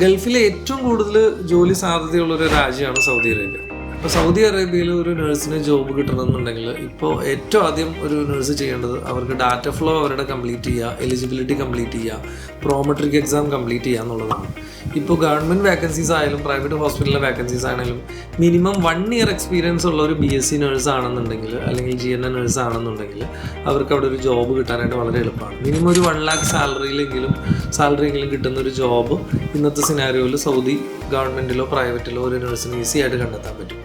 ഗൾഫിലെ ഏറ്റവും കൂടുതൽ ജോലി സാധ്യതയുള്ള ഒരു രാജ്യമാണ് സൗദി അറേബ്യ. ഇപ്പോൾ സൗദി അറേബ്യയിൽ ഒരു നഴ്സിന് ജോബ് കിട്ടണമെന്നുണ്ടെങ്കിൽ ഇപ്പോൾ ഏറ്റവും ആദ്യം ഒരു നഴ്സ് ചെയ്യേണ്ടത് അവർക്ക് ഡാറ്റ ഫ്ലോ അവരുടെ കംപ്ലീറ്റ് ചെയ്യുക എലിജിബിലിറ്റി കംപ്ലീറ്റ് ചെയ്യുക പ്രോമെട്രിക് എക്സാം കംപ്ലീറ്റ് ചെയ്യുക എന്നുള്ളതാണ്. ഇപ്പോൾ ഗവൺമെന്റ് വേക്കൻസീസ് ആയാലും പ്രൈവറ്റ് ഹോസ്പിറ്റലിലെ വേക്കൻസീസ് ആണെങ്കിലും മിനിമം വൺ ഇയർ എക്സ്പീരിയൻസ് ഉള്ള ഒരു ബി എസ് സി നഴ്സ് ആണെന്നുണ്ടെങ്കിൽ അല്ലെങ്കിൽ ജി എൻ എ നഴ്സ് ആണെന്നുണ്ടെങ്കിൽ അവർക്ക് അവിടെ ഒരു ജോബ് കിട്ടാനായിട്ട് വളരെ എളുപ്പമാണ്. മിനിമം ഒരു വൺ ലാക്ക് സാലറിയിലെങ്കിലും സാലറിയെങ്കിലും കിട്ടുന്ന ഒരു ജോബ് ഇന്നത്തെ സിനാരിയോയിൽ സൗദി ഗവൺമെന്റിലോ പ്രൈവറ്റിലോ ഒരു നഴ്സിന് ഈസി ആയിട്ട് കണ്ടെത്താൻ പറ്റും.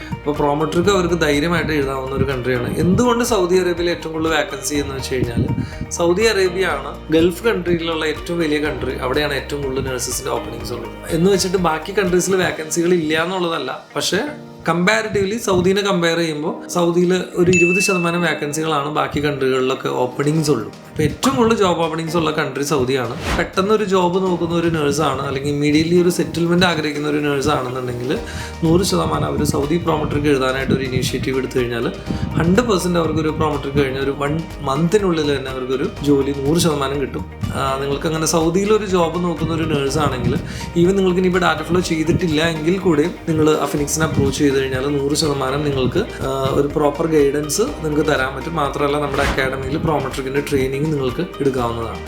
അപ്പോൾ പ്രോമോട്ടർക്ക് അവർക്ക് ധൈര്യമായിട്ട് എഴുതാവുന്ന ഒരു കൺട്രിയാണ് എന്തുകൊണ്ട് സൗദി അറേബ്യയിൽ ഏറ്റവും കൂടുതൽ വാക്കൻസി എന്ന് വെച്ച് കഴിഞ്ഞാൽ സൗദി അറേബ്യ ആണ് ഗൾഫ് കൺട്രിയിലുള്ള ഏറ്റവും വലിയ കൺട്രി അവിടെയാണ് ഏറ്റവും കൂടുതൽ നഴ്സസിന്റെ ഓപ്പണിങ്സ് ഉള്ളത്. എന്ന് വെച്ചിട്ട് ബാക്കി കൺട്രീസിൽ വാക്കൻസികൾ ഇല്ല എന്നുള്ളതല്ല. പക്ഷേ കമ്പാരിറ്റീവ്ലി സൗദീനെ കമ്പയർ ചെയ്യുമ്പോൾ സൗദിയിൽ ഒരു ഇരുപത് ശതമാനം വാക്കൻസികളാണ് ബാക്കി കൺട്രികളിലൊക്കെ ഓപ്പണിങ്സ് ഉള്ളൂ. അപ്പോൾ ഏറ്റവും കൂടുതൽ ജോബ് ഓപ്പണിങ്സ് ഉള്ള കൺട്രി സൗദിയാണ്. പെട്ടെന്ന് ഒരു ജോബ് നോക്കുന്ന ഒരു നേഴ്സാണ് അല്ലെങ്കിൽ ഇമ്മീഡിയറ്റ്ലി ഒരു സെറ്റിൽമെന്റ് ആഗ്രഹിക്കുന്ന ഒരു നേഴ്സാണെന്നുണ്ടെങ്കിൽ നൂറ് ശതമാനം അവർ സൗദി പ്രോമട്രിക്ക് എഴുതാനായിട്ട് ഒരു ഇനീഷ്യേറ്റീവ് എടുത്തു കഴിഞ്ഞാൽ ഹൺഡ്രഡ് പെർസെന്റ് അവർക്കൊരു പ്രോമട്രിക്ക് കഴിഞ്ഞ ഒരു വൺ മന്തിനുള്ളിൽ തന്നെ അവർക്കൊരു ജോലി നൂറ് ശതമാനം കിട്ടും. നിങ്ങൾക്ക് അങ്ങനെ സൗദിയിൽ ഒരു ജോബ് നോക്കുന്ന ഒരു നേഴ്സ് ആണെങ്കിൽ ഈവൻ നിങ്ങൾക്ക് ഇനിയിപ്പോൾ ഡാറ്റ ഫ്ലോ ചെയ്തിട്ടില്ല എങ്കിൽ കൂടിയും നിങ്ങൾ അഫിനിക്സിനെ അപ്രോച്ച് ചെയ്ത് കഴിഞ്ഞാൽ നൂറ് ശതമാനം നിങ്ങൾക്ക് ഒരു പ്രോപ്പർ ഗൈഡൻസ് നിങ്ങൾക്ക് തരാൻ പറ്റും. മാത്രമല്ല നമ്മുടെ അക്കാഡമിയിൽ പ്രോമട്രിക്കിന്റെ ട്രെയിനിങ് നിങ്ങൾക്ക് എടുക്കാവുന്നതാണ്.